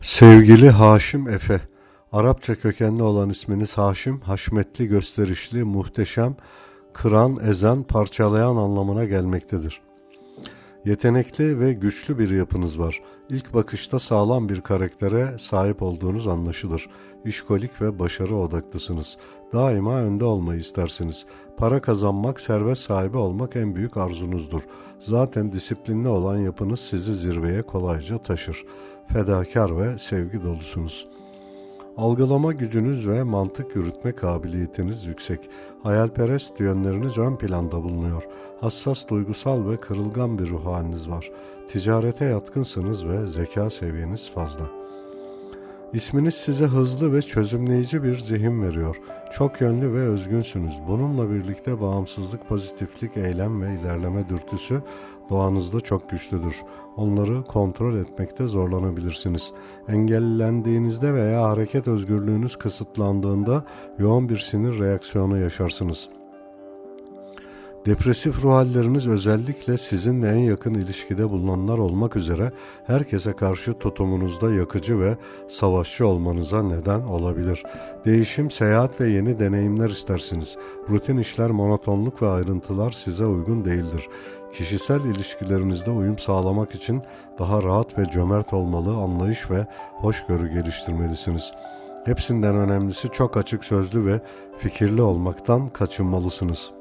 Sevgili Haşim Efe, Arapça kökenli olan isminiz Haşim, haşmetli, gösterişli, muhteşem, kıran, ezen, parçalayan anlamına gelmektedir. Yetenekli ve güçlü bir yapınız var. İlk bakışta sağlam bir karaktere sahip olduğunuz anlaşılır. İşkolik ve başarı odaklısınız. Daima önde olmayı istersiniz. Para kazanmak, servet sahibi olmak en büyük arzunuzdur. Zaten disiplinli olan yapınız sizi zirveye kolayca taşır. Fedakar ve sevgi dolusunuz. Algılama gücünüz ve mantık yürütme kabiliyetiniz yüksek. Hayalperest yönleriniz ön planda bulunuyor. Hassas, duygusal ve kırılgan bir ruh haliniz var. Ticarete yatkınsınız ve zeka seviyeniz fazla. İsminiz size hızlı ve çözümleyici bir zihin veriyor. Çok yönlü ve özgünsünüz. Bununla birlikte bağımsızlık, pozitiflik, eylem ve ilerleme dürtüsü doğanızda çok güçlüdür. Onları kontrol etmekte zorlanabilirsiniz. Engellendiğinizde veya hareket özgürlüğünüz kısıtlandığında yoğun bir sinir reaksiyonu yaşarsınız. Depresif ruh halleriniz özellikle sizinle en yakın ilişkide bulunanlar olmak üzere herkese karşı tutumunuzda yakıcı ve savaşçı olmanıza neden olabilir. Değişim, seyahat ve yeni deneyimler istersiniz. Rutin işler, monotonluk ve ayrıntılar size uygun değildir. Kişisel ilişkilerinizde uyum sağlamak için daha rahat ve cömert olmalı, anlayış ve hoşgörü geliştirmelisiniz. Hepsinden önemlisi çok açık sözlü ve fikirli olmaktan kaçınmalısınız.''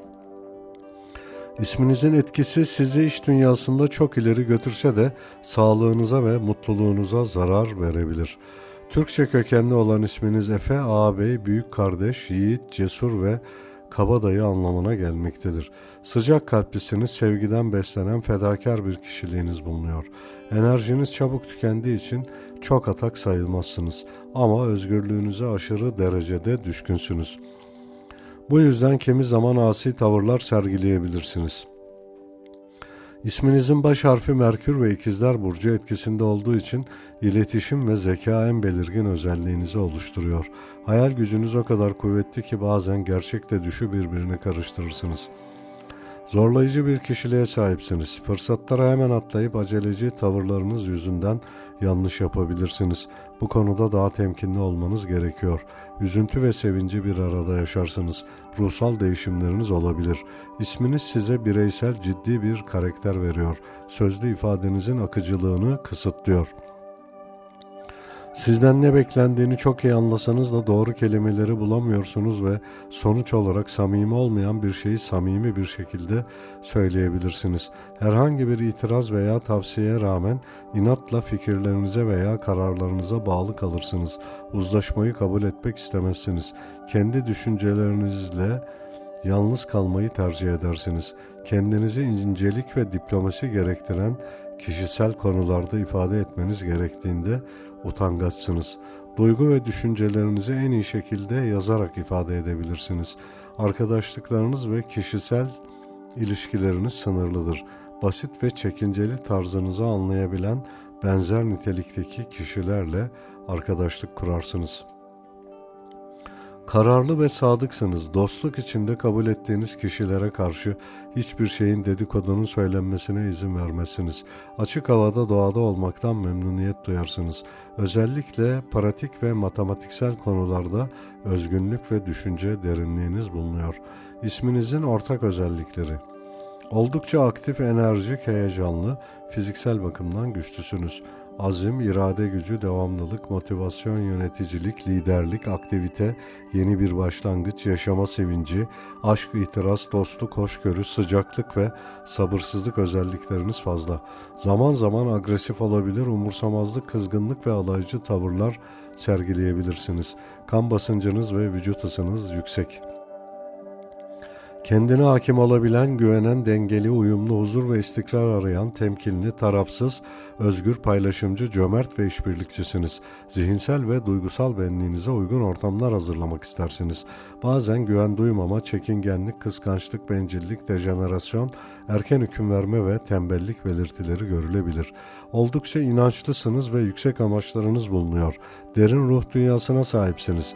İsminizin etkisi sizi iş dünyasında çok ileri götürse de sağlığınıza ve mutluluğunuza zarar verebilir. Türkçe kökenli olan isminiz Efe, ağabey, büyük kardeş, yiğit, cesur ve kabadayı anlamına gelmektedir. Sıcak kalplisiniz, sevgiden beslenen fedakar bir kişiliğiniz bulunuyor. Enerjiniz çabuk tükendiği için çok atak sayılmazsınız ama özgürlüğünüze aşırı derecede düşkünsünüz.'' Bu yüzden kimi zaman asi tavırlar sergileyebilirsiniz. İsminizin baş harfi Merkür ve İkizler Burcu etkisinde olduğu için iletişim ve zeka en belirgin özelliğinizi oluşturuyor. Hayal gücünüz o kadar kuvvetli ki bazen gerçekle düşü birbirine karıştırırsınız. Zorlayıcı bir kişiliğe sahipsiniz. Fırsatlara hemen atlayıp aceleci tavırlarınız yüzünden yanlış yapabilirsiniz. Bu konuda daha temkinli olmanız gerekiyor. Üzüntü ve sevinci bir arada yaşarsınız. Ruhsal değişimleriniz olabilir. İsminiz size bireysel ciddi bir karakter veriyor. Sözlü ifadenizin akıcılığını kısıtlıyor. Sizden ne beklendiğini çok iyi anlasanız da doğru kelimeleri bulamıyorsunuz ve sonuç olarak samimi olmayan bir şeyi samimi bir şekilde söyleyebilirsiniz. Herhangi bir itiraz veya tavsiyeye rağmen inatla fikirlerinize veya kararlarınıza bağlı kalırsınız. Uzlaşmayı kabul etmek istemezsiniz. Kendi düşüncelerinizle yalnız kalmayı tercih edersiniz. Kendinizi incelik ve diplomasi gerektiren kişisel konularda ifade etmeniz gerektiğinde utangaçsınız. Duygu ve düşüncelerinizi en iyi şekilde yazarak ifade edebilirsiniz. Arkadaşlıklarınız ve kişisel ilişkileriniz sınırlıdır. Basit ve çekinceli tarzınızı anlayabilen benzer nitelikteki kişilerle arkadaşlık kurarsınız.'' Kararlı ve sadıksınız. Dostluk içinde kabul ettiğiniz kişilere karşı hiçbir şeyin dedikodunun söylenmesine izin vermezsiniz. Açık havada doğada olmaktan memnuniyet duyarsınız. Özellikle pratik ve matematiksel konularda özgünlük ve düşünce derinliğiniz bulunuyor. İsminizin ortak özellikleri Oldukça aktif, enerjik, heyecanlı, fiziksel bakımdan güçlüsünüz. Azim, irade gücü, devamlılık, motivasyon, yöneticilik, liderlik, aktivite, yeni bir başlangıç, yaşama sevinci, aşk, itiraz, dostluk, hoşgörü, sıcaklık ve sabırsızlık özellikleriniz fazla. Zaman zaman agresif olabilir, umursamazlık, kızgınlık ve alaycı tavırlar sergileyebilirsiniz. Kan basıncınız ve vücut ısınız yüksek. Kendine hakim olabilen, güvenen, dengeli, uyumlu, huzur ve istikrar arayan, temkinli, tarafsız, özgür, paylaşımcı, cömert ve işbirlikçisiniz. Zihinsel ve duygusal benliğinize uygun ortamlar hazırlamak istersiniz. Bazen güven duymama, çekingenlik, kıskançlık, bencillik, dejenerasyon, erken hüküm verme ve tembellik belirtileri görülebilir. Oldukça inançlısınız ve yüksek amaçlarınız bulunuyor. Derin ruh dünyasına sahipsiniz.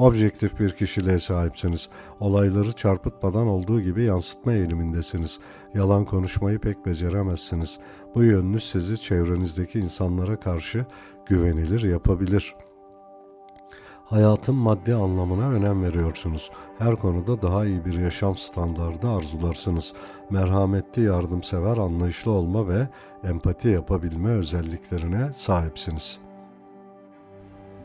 Objektif bir kişiliğe sahipsiniz. Olayları çarpıtmadan olduğu gibi yansıtma eğilimindesiniz. Yalan konuşmayı pek beceremezsiniz. Bu yönünüz sizi çevrenizdeki insanlara karşı güvenilir yapabilir. Hayatın maddi anlamına önem veriyorsunuz. Her konuda daha iyi bir yaşam standardı arzularsınız. Merhametli, yardımsever, anlayışlı olma ve empati yapabilme özelliklerine sahipsiniz.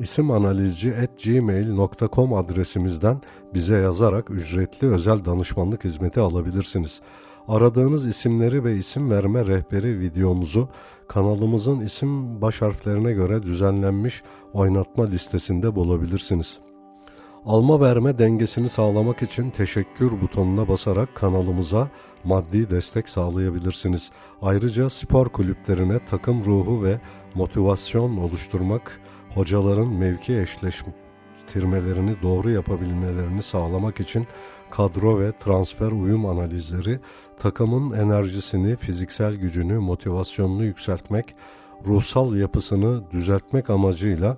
isimanalizci.gmail.com adresimizden bize yazarak ücretli özel danışmanlık hizmeti alabilirsiniz. Aradığınız isimleri ve isim verme rehberi videomuzu kanalımızın isim baş harflerine göre düzenlenmiş oynatma listesinde bulabilirsiniz. Alma verme dengesini sağlamak için teşekkür butonuna basarak kanalımıza maddi destek sağlayabilirsiniz. Ayrıca spor kulüplerine takım ruhu ve motivasyon oluşturmak, hocaların mevki eşleştirmelerini doğru yapabilmelerini sağlamak için kadro ve transfer uyum analizleri, takımın enerjisini, fiziksel gücünü, motivasyonunu yükseltmek, ruhsal yapısını düzeltmek amacıyla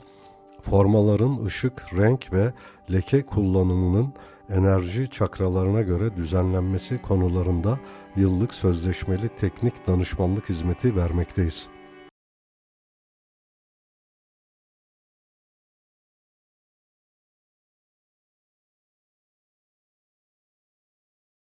formaların ışık, renk ve leke kullanımının enerji çakralarına göre düzenlenmesi konularında yıllık sözleşmeli teknik danışmanlık hizmeti vermekteyiz.